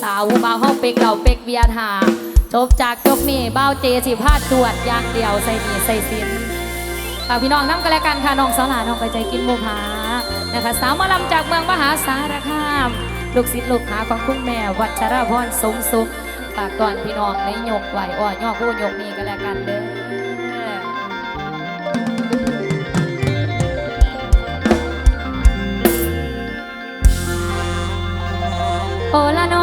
สาวผู้บ่าวเฮาเป็กเราเป็กเบียร์หาจบจากจบนี่เบ่าเจสิพาตรวจอย่างเดียวใส่นี่ใส่สินฝากพี่น้องน้ำกันแล้วกันค่ะน้องสลาน้องไปใจกินหมูผานะคะ สาวมาลำจากเมืองมหาสารคาม ลูกศิษย์ลูกหาของคุณแม่ วัชรพรสมสุขฝากก่อนพี่น้องในยกไหวอ่อนย่อผู้ยกนี่กันแล้วกันเด้อ โอละนอ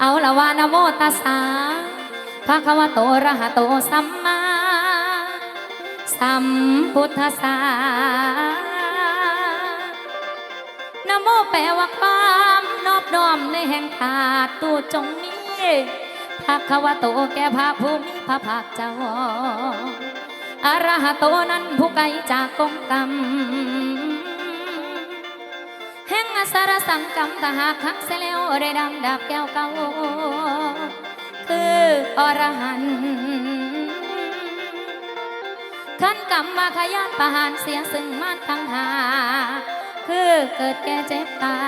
เอาละวานโมตัสสะภะคะวะโตระหะโตสัมมาสัมพุทธัสสะนโมแปลว่าความนอบน้อมในแห่งธาตุตู้จงมีภะคะวะโตแก่พระภูมิพระภาคเจ้า อรหะโตนั้นผู้ไกลจากกองกรรมแห่งอสารสังกรรมทหากคักเสแล้วได้ดำดาบแก้วเก่าคืออรหันต์ขันกรรมมาขยานประหารเสียซึ่งมันทั้งหา คือเกิดแก่เจ็บตา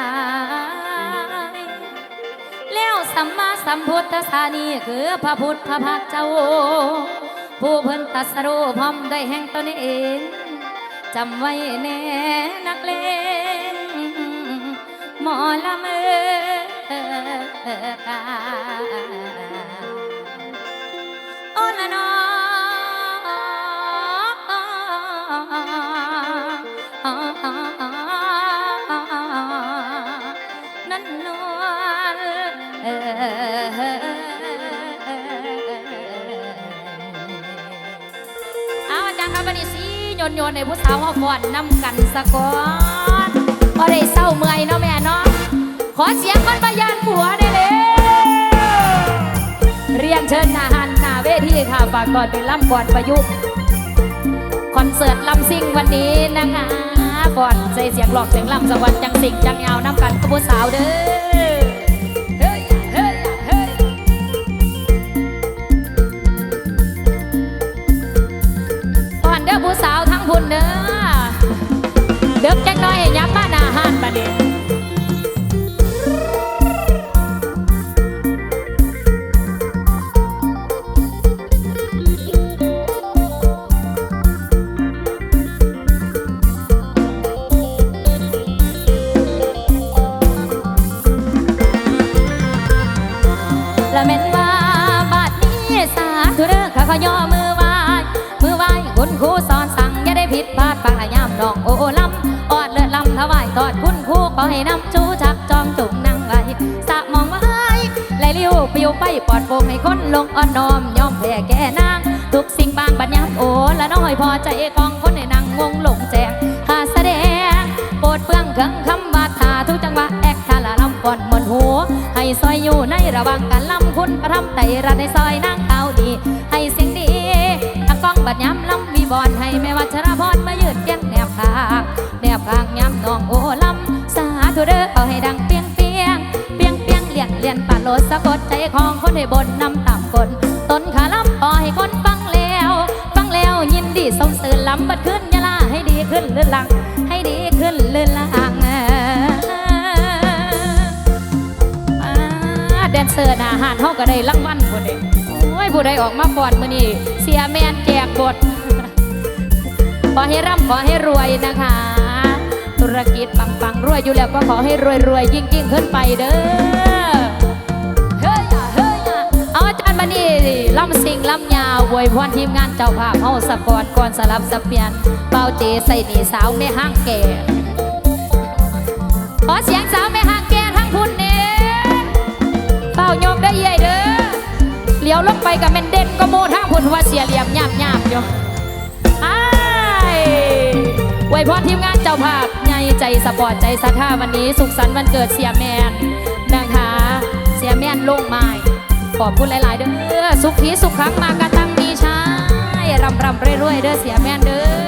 ยแล้วสัมมาสัมพุทธสานีคือพระพุทธพระภาคเจ้า ผู้เพิ่นตัสรู้พร้อมได้แห่งตนเองจำไว้แน่นักเลงหมอลำเอกาโอละนอ นนี้สิโยนโยนในผู้สาวมาฟ้อนนำกันสะก่อนพอได้เศร้าเมื่อยเนาะแม่เนาะขอเสียงคนบายานผัวได้เลยเรียนเชิญทหารหน้าเวทีค่ะฝากก่อนเป็นล่ำก่อนประยุกต์คอนเสิร์ตลำซิ่งวันนี้นะคะก่อนใส่เสียงหลอกเสียงลำสักวันจังสิ่งจังยาวน้ำกันกับผู้สาวเด้อ สาวทั้งพุ่นเด้อเด็กจังน้อยยับมาหน้าห้านบัดนี้ ผิดพลาดฟังละยามน้องโอลำออดเลือดลำถวายตอดคุณครูขอให้นำจูชักจองจุงนั่งไว้สะมองไว้ไหลลิ้วปิวไปปลอดโปร่งให้คนลงอ่อนน้อมยอมแพ้แก่นาง ทุกสิ่งบางบัดยามโอละน้อยพอใจกองคนให้นั่งงงหลงแจงข้าแสดงโปรดเปลื้องเครื่องคำบาทาทุกจังหวะแอกทาละลำก่อนหมดหูให้ซอยอยู่ในระว่างการลำคุณประทำไตรัดในซอยนางเอาดีให้เสียงดีตะก้องบัดย้ำลำวีบอนให้แม่วัชรพ ให้ดังเปียงเปียงเปียงเปียงเลียนเลียนปาโลดสะกดใจของคนให้บนนำต่ำคนต้นขาลำพอให้คนฟังแล้ว ฟังแล้วยินดีส่งเสริญลำบัดขึ้นยะลาให้ดีขึ้นเลื่อนหลัง ให้ดีขึ้นเลื่อนหลังแดนเซอร์นาหานเฮาก็ได้รางวัลคนเองโอ้ยผู้ใดออกมาก่อนมื้อนี้เสียแมนแจกบทขอให้ร่ำขอให้รวยนะคะ ธุรกิจปังปังรวยอยู่แล้วก็ขอให้รวยรวยยิ่งยิ่งขึ้นไปเด้อเฮ้ยอะเฮ้ยอะเอาอาจารย์มานี่ล่ำสิงล่ำยาววยพรทีมงานเจ้าภาพเฮาสะกอนก่อนสลับสับเปลี่ยนเป้าเจใส่หนีสาวในห้างแก่ขอเสียงสาวแม่ห้างแก่ทั้งพุ่นเน่เป้ายกได้อเย่เด้อเลี้ยวลงไปกับแมนเด่นก็โมทั้งพุ่นว่าเสียเหลี่ยมหยาบหยาบอยู่อ้วยพรทีมงานเจ้าภาพ ใจสปอร์ตใจสัทธาวันนี้ สุขสันต์วันเกิดเสียแมนนะคะ เสียแมนโลงไม้ขอบคุณหลาย ๆ เด้อสุขีสุขครั้งมากันตั้งมีชายรำรำเรื่อย ๆ เด้อเสียแมนเด้อ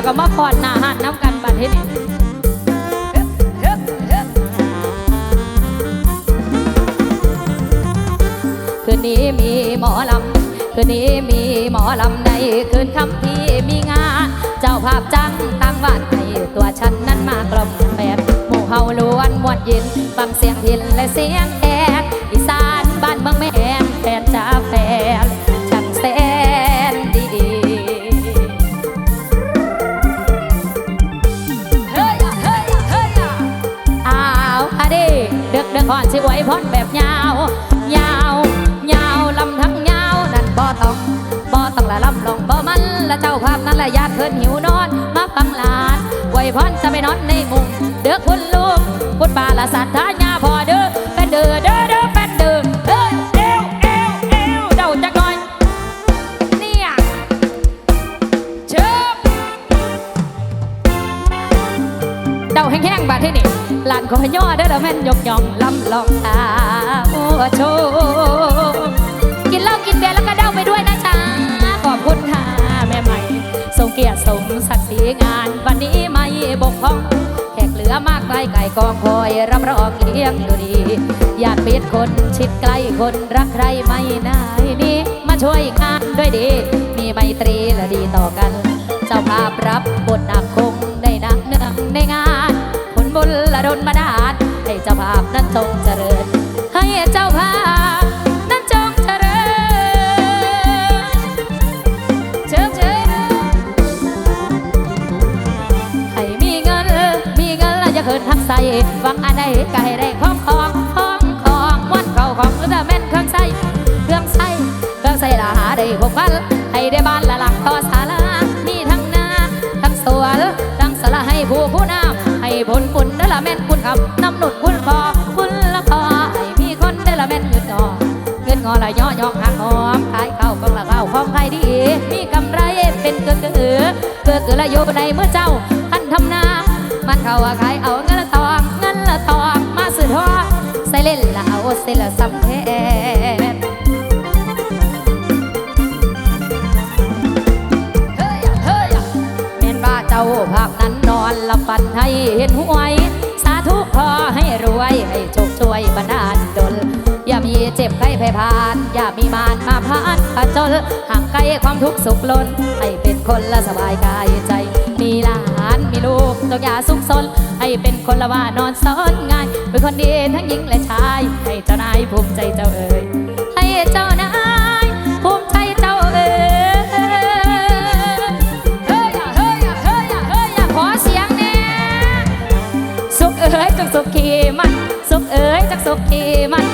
แล้วก็มาพอดหน้าหันน้ำกันบัดเฮ้เฮ้เฮ้คืนนี้มีหมอลำคืนนี้มีหมอลำในคืนคำที่มีงาน เจ้าภาพจังตั้งวานให้ตัวฉันนั้นมากลมแปดหมู่เฮาล้วนมวนยินฟังเสียงพินและเสียงแคนอีสานบ้านเมืองแม่ อว้พรแบบยาว ยาวยาวลำทั้งยาวนั่นบ่ต้องบ่ต้องละลำลงบ่มันละเจ้าภาพนั่นละญาติเพิ่นหิวนอนมาฟังหลานไว้พรจะไปนอนในมุงเด้อคุณลูกพุดบาละสัตว์ทายาพอเด้อแฟนเด้อเด้อเด้อแฟนเด้อเอ้ยเอวเอวเอวเดาจักหน่อยเนี่ยเชิบเดาแห้งๆบาดที่นี่หลานขอย่อได้อละแม่นยกย่องลำ ลองตาโอ้โชกินเหล้ากินเบียร์แล้วก็เด้าไปด้วยนะจ๊ะขอบคุณค่ะแม่ใหม่ทรงเกียรติสมศักดิ์ศรีงาน วันนี้ไม่บกพร่องแขกเหลือมากไกลไก่กองคอยรับรองเลี้ยงดูดีญาติมิตรคนชิดใกล้คนรักใครไม่นายนี้มาช่วยงานด้วยดี มีไมตรีและดีต่อกัน เจ้าภาพรับบทหนักคง เจ้าภาพนั้นจงเจริญ ให้เจ้าภาพนั้นจงเจริญเชิญเชิญให้มีเงิน มีเงินแล้วจะเขินทักใส่หวังอันใดก็ให้ได้ของของของของวันเก่าของหรือแต่แม่นเครื่องใส่เครื่องใส่เครื่องใส่ละหาได้พบกัน คำนำหนุนคุณพอคุณละพอให้มีคนได้ละแมนเงินงอเงินงอละย่อยอกหักหอมขายข้าวกองละข้าวของใครดี มีกำไรเป็นเกือเกือเกือเกือละโยในเมื่อเจ้าท่านทำนามันเขาว่าขายเอาเงินละตองเงินละตองมาซื้อทองใส่เล่นละเอาเส้นละสำแท ไข้ไพ่าน อย่ามีมารมาพานผจญห่างไกลความทุกข์สุขล้นให้เป็นคนละสบายกายใจ มีหลานมีลูกต้องอย่าสุขสนให้เป็นคนละว่านอนซ้อนง่านเป็นคนดีทั้งหญิงและชาย ให้เจ้านายภูมิใจเจ้าเอ๋ยให้เจ้านายภูมิใจเจ้าเอ๋ยเฮ้ยเฮ้ยเฮ้ยเฮ้ยขอเสียงแน่สุขเอ๋ยจงสุขขีมัน สุขเอ๋ยจงสุขขีมัน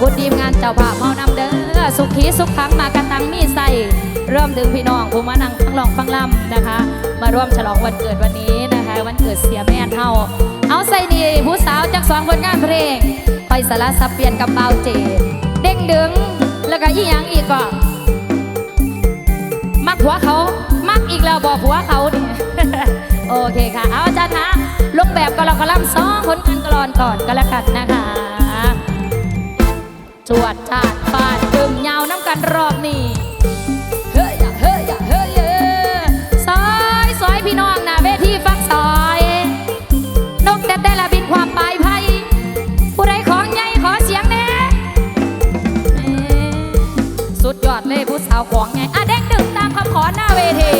คุณทีมงานเจ้าภาพเฮานำเด้อสุขีสุขขังมากันตังมีใส่เริ่มถึงพี่น้องผู้มานั่งฟังลองฟังลำนะคะ มาร่วมฉลองวันเกิดวันนี้นะคะ วันเกิดเสียแม่เฮาเอาใส่นี่ผู้สาวจากสองผลงานเพลงคอยสารสับเปลี่ยนกับเบาเจดเด้งดึงแล้วก็อีหยังอีกก็มักผัวเขามักอีกแล้วบอกผัวเขาเนี่ยโอเคค่ะ เอาอาจารย์นะลงแบบกลองกระลำสองผลงานกรอนก่อนก็แล้วกันนะคะ จวดจาดฟาดตึมยาวน้ำกันรอบนี้เฮ้ยอะเฮ้ยอะเฮ้ยเอ้ยซอยซอยพี่น้องหน้าเวทีฟังซอย นกแต่แต่ละบินความปลายไพ่ผู้ใดของใหญ่ขอเสียงแน่สุดยอดเลยผู้สาวของไงอะเด้งดึงตามคำขอหน้าเวที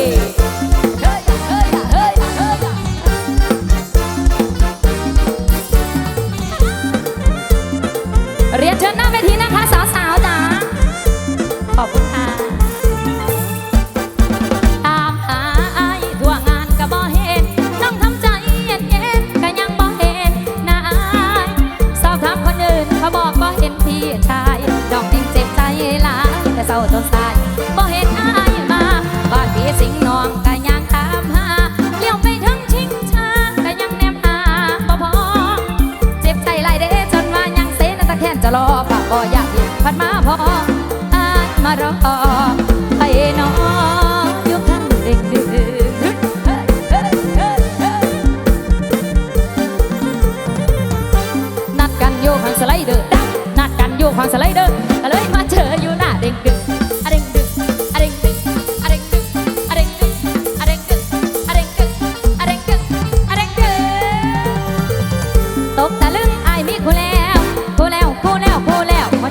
รอปากบ่อยากเห็นพัดมาพออานมารอไปน้องยกข้างเด็กดึกนัดกันโยกข้างสไลเดอร์นัดกันโยกข้างสไลเดอร์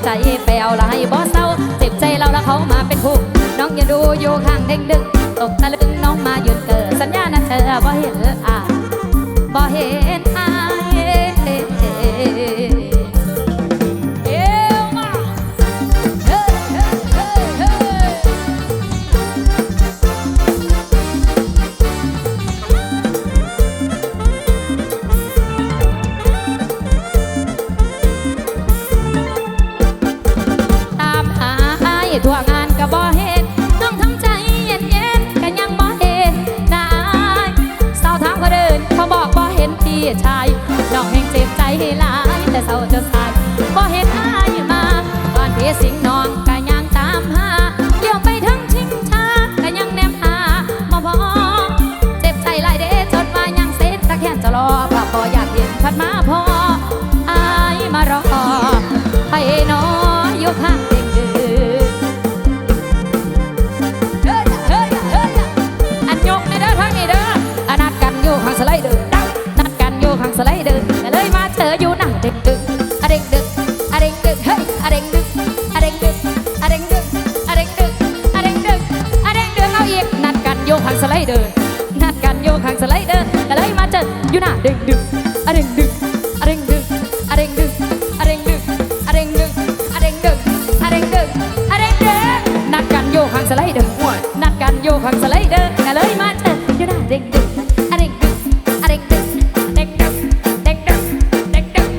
จแปลวลาให้บอสเศร้าเจ็บใจเราแล้วเขามาเป็นผู้น้องอย่าดูอยู่ข้างเด้งดึกตกตะลึงน้องมาหยุดเกิดสัญญาณนะเธอบอเห็นอะบอเห็น ทั่วงานก็บ่เห็นต้องทำใจเย็นๆก็ยังบ่เห็นนายสาวทางคนอื่นเขาบอกบ่เห็นพี่ชายน้องแห่งเจ็บใจหลายแต่เศร้าจะสายบ่เห็นอายมาก่อนเพี่สิง สไลเดอร์นัดกันอยู่ข้างสไลเดอร์ก็เลยมาเจออยู่หน้าเด็กดึกอะเด็กดึกอะเด็กดึกเด็กดึกเด็กดึกเด็กดึก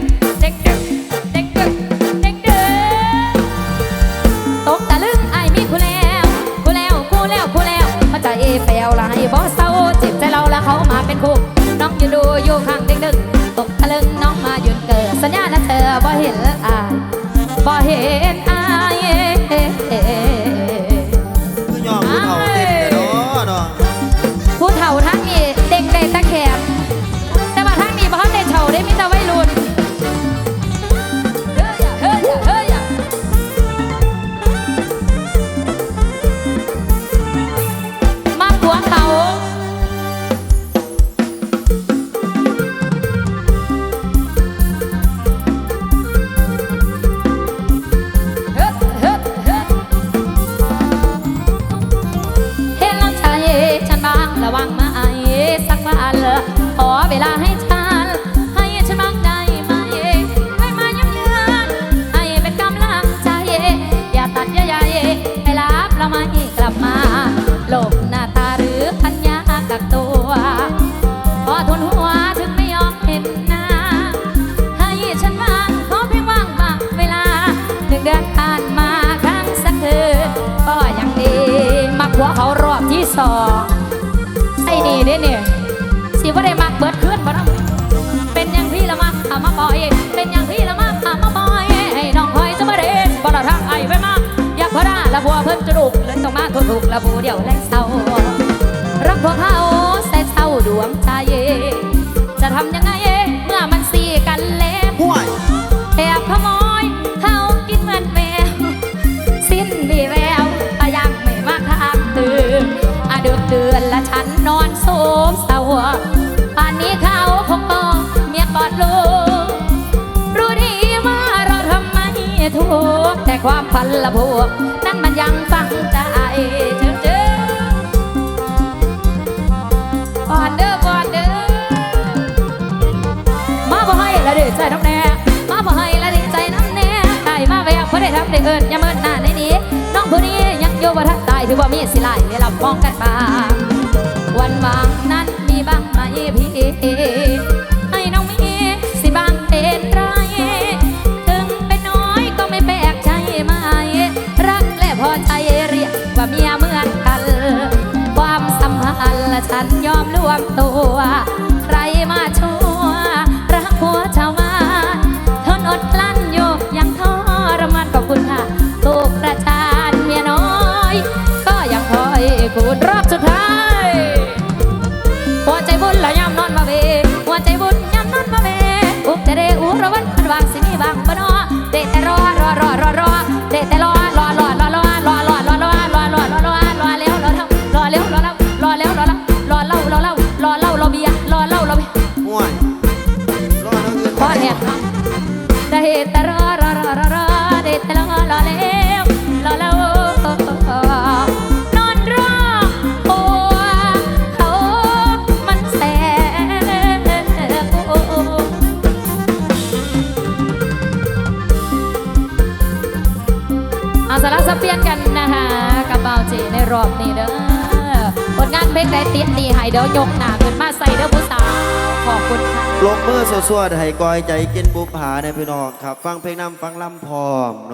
เด็กดึกเด็กดึกเด็กดึกตกตะลึงไอ้มีคู่แล้วคู่แล้วคู่แล้วคู่แล้วมาใจแปลวลายบ่เศร้าเจ็บใจเราแล้วเขามาเป็นคู่น้องยืนดูอยู่ข้างเด็กดึกตกตะลึงน้องมาหยืนเกิดสัญญานะเธอบ่เห็นอาบ่เห็น สองไอ้นี่เด้เนี่ยสิว่าได้มักเบิดขึ้นบ่ต้องเป็นอย่างพี่ละมักขามาบ่อย เป็นอย่างพี่ละมักขามาบ่อยให้น้องคอยจะมาเด้บ่ละทางไอ้ไว้มากอยากพอได้ละบัวเพิ่นจะดุกเลยต้องมาทุกๆละบัวเดียวแรงเศร้ารักพวกเขาใส่เศร้าดวงใจจะทำยังไง ไม่ถูกแต่ความพันละพวก นั้นมันยังฟังใจเชิญเชิญก่อนเด้อก่อนเด้อมาบ่ให้ละเดือใจน้ำแน่มาบ่ให้ละเดือใจน้ำแน่ได้มาแววเพื่อได้ทำได้เอิญอย่าเมินหน้าในนี้ น้องผู้นี้ยังอยู่บ่ทันตายถือว่ามีสิไลเวลามองกันบ้างวันวางนั้นมีบ้างไหมพี่ ตัว ลงานเพลงใดติดดีให้เดี๋ยวยกหน้าขึ้นมาใส่เด้อผู้สาวขอบคุณค่ะลงมือสวดๆให้กอยใจกินบุปผาในพี่น้องครับ ฟังเพลงนำฟังลำพร้อมเนาะ